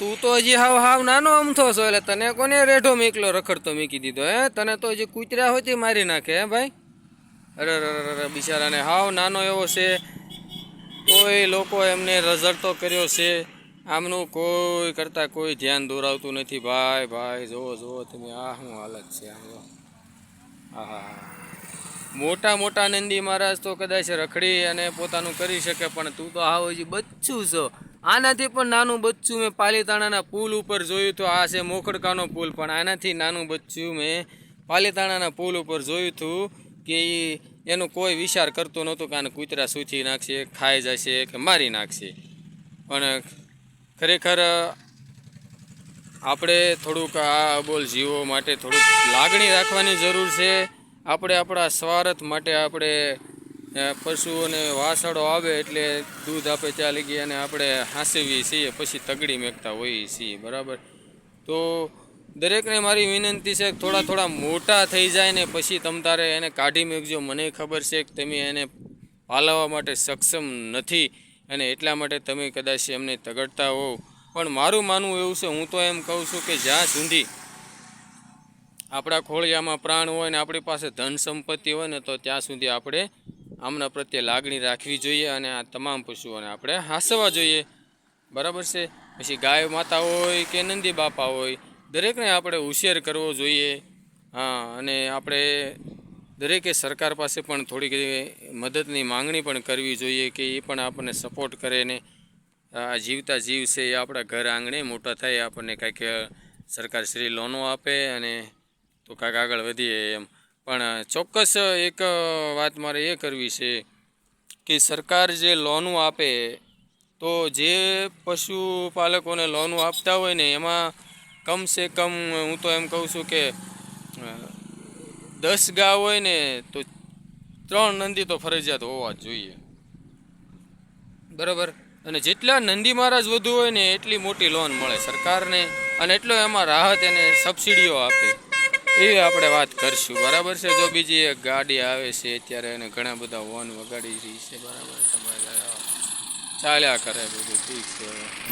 તું તો હજી હાવ હાવ નાનો અમથો છો એટલે તને કોને રેઢો મીકલો, રખડતો મૂકી દીધો, હે? તને તો હજી કૂતર્યા હોય મારી નાખે, હે ભાઈ? અરે અરે બિચારાને હાવ નાનો એવો છે. કોઈ લોકો એમને રઝડતો કર્યો છે. આમનું કોઈ કરતાં કોઈ ધ્યાન દોરાવતું નથી. ભાઈ ભાઈ, જુઓ જુઓ, તમે આ શું હાલત છે આમ હા હા મોટા મોટા નંદી મહારાજ તો કદાચ રખડી અને પોતાનું કરી શકે, પણ તું તો હાવ હજી બચ્ચું છો. આનાથી પણ નાનું બચ્ચું મેં પાલીતાણાના પુલ ઉપર જોયું તો આ છે મોખડકાનો પુલ, પણ આનાથી નાનું બચ્ચું મેં પાલીતાણાના પુલ ઉપર જોયું હતું કે એ એનો કોઈ વિચાર કરતું નહોતું કે આને કૂતરા સૂચી નાખશે, ખાઈ જશે કે મારી નાખશે. પણ ખરેખર, આપણે થોડુંક આ બોલ જીવો માટે થોડુંક લાગણી રાખવાની જરૂર છે. આપણે આપણા સ્વાર્થ માટે આપણે પશુઓને વાસળો આવે એટલે દૂધ આપે ત્યાં લગી અને આપણે હાંસવીએ છીએ, પછી તગડી મેકતા હોઈએ છીએ, બરાબર? તો દરેકને મારી વિનંતી છે, થોડા થોડા મોટા થઈ જાય ને પછી તમ તારે એને કાઢી મેકજો. મને ખબર છે કે તમે એને પાલવવા માટે સક્ષમ નથી અને એટલા માટે તમે કદાચ એમને તગડતા હોવ. પણ મારું માનવું એવું છે, હું તો એમ કહું છું કે જ્યાં સુધી આપણા ખોળિયામાં પ્રાણ હોય ને આપણી પાસે ધન સંપત્તિ હોય ને તો ત્યાં સુધી આપણે આમના પ્રત્યે લાગણી રાખવી જોઈએ અને આ તમામ પશુઓને આપણે હાંસવા જોઈએ. બરાબર છે? પછી ગાય માતા હોય કે નંદી બાપા હોય, દરેકને આપણે હોશિયાર કરવો જોઈએ. હા, અને આપણે દરેકે સરકાર પાસે પણ થોડીક મદદની માંગણી પણ કરવી જોઈએ કે એ પણ આપણને સપોર્ટ કરે ને આ જીવતા જીવ છે એ આપણા ઘર આંગણે મોટા થાય, આપણને કાંઈક સરકાર શ્રી લોનો આપે અને તો કાંઈક આગળ વધીએ એમ. પણ ચોક્કસ એક વાત મારે એ કરવી છે કે સરકાર જે લોનું આપે, તો જે પશુપાલકોને લોનું આપતા હોય ને, એમાં કમ સે કમ, હું તો એમ કહું છું કે દસ ગા હોય ને, તો ત્રણ નંદી તો ફરજિયાત હોવા જ જોઈએ. બરાબર? અને જેટલા નંદી મહારાજ વધુ હોય ને, એટલી મોટી લોન મળે સરકારને, અને એટલો એમાં રાહત એને સબસિડીઓ આપે. એવી આપણે વાત કરશું. બરાબર છે? જો બીજી એક ગાડી આવે છે અત્યારે એને ઘણા બધા વોન વગાડી રહી છે. બરાબર ચાલ્યા કરે બધું. ઠીક છે.